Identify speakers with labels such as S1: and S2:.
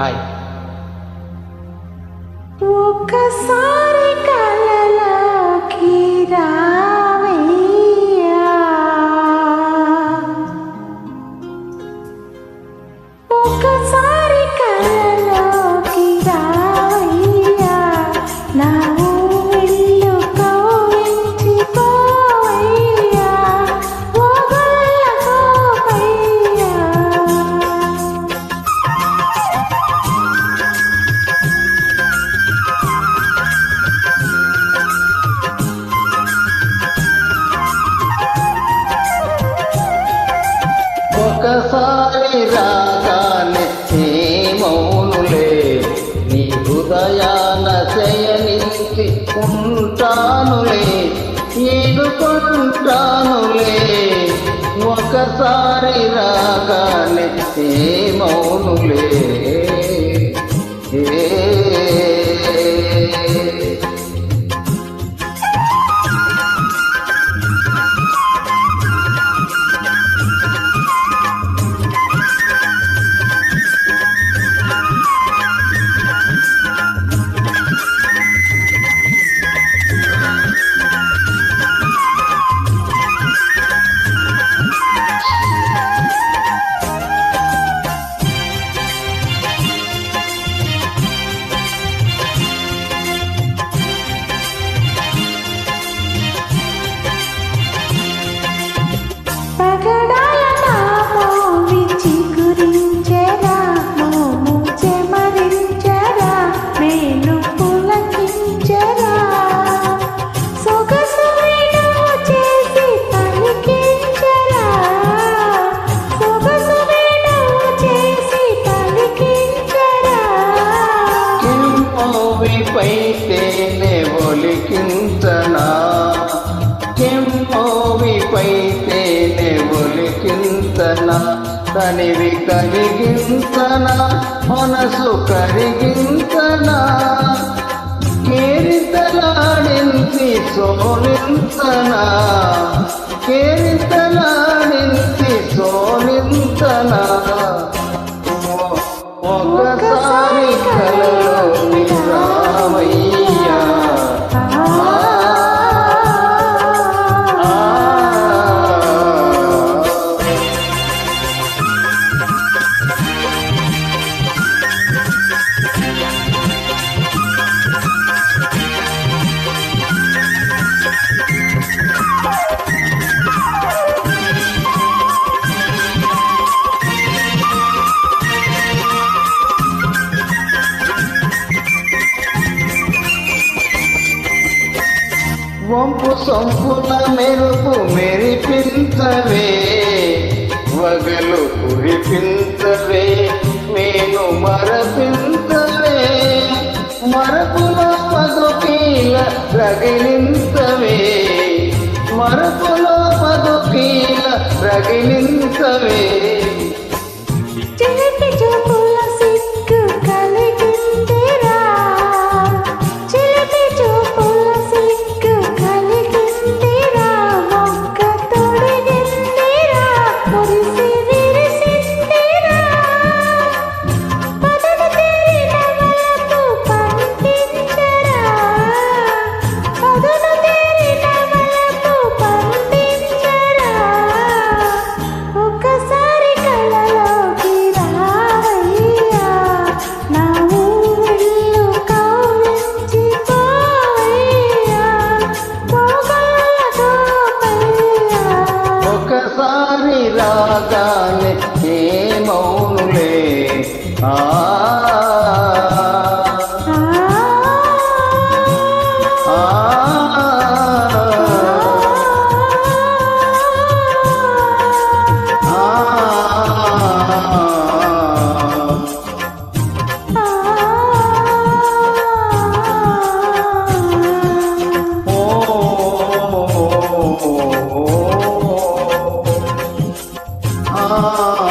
S1: Hi.
S2: ఒక్కసారి
S1: ఉంటానులే ఏడుకుంటానులే ఒకసారి రాగానే ఏమౌనులే ఒలికించనా కెంపోవిపై తేనె ఒలికించనా కనివి కరిగించనా మనసు కరిగించనా కేరితలాడించి సోనించనా కేరితలాడించి సోనించనా ఒకసారి వంపు సొంపుల మెరుపు మెరిపించవే. వగలు కురిపించవే. నేను మరపించవే. మరపులో పదుకీల రగిలించవే. మరపులో పదుకీల రగిలించవే. రాగానే ఏమౌనులే ఆ Allah.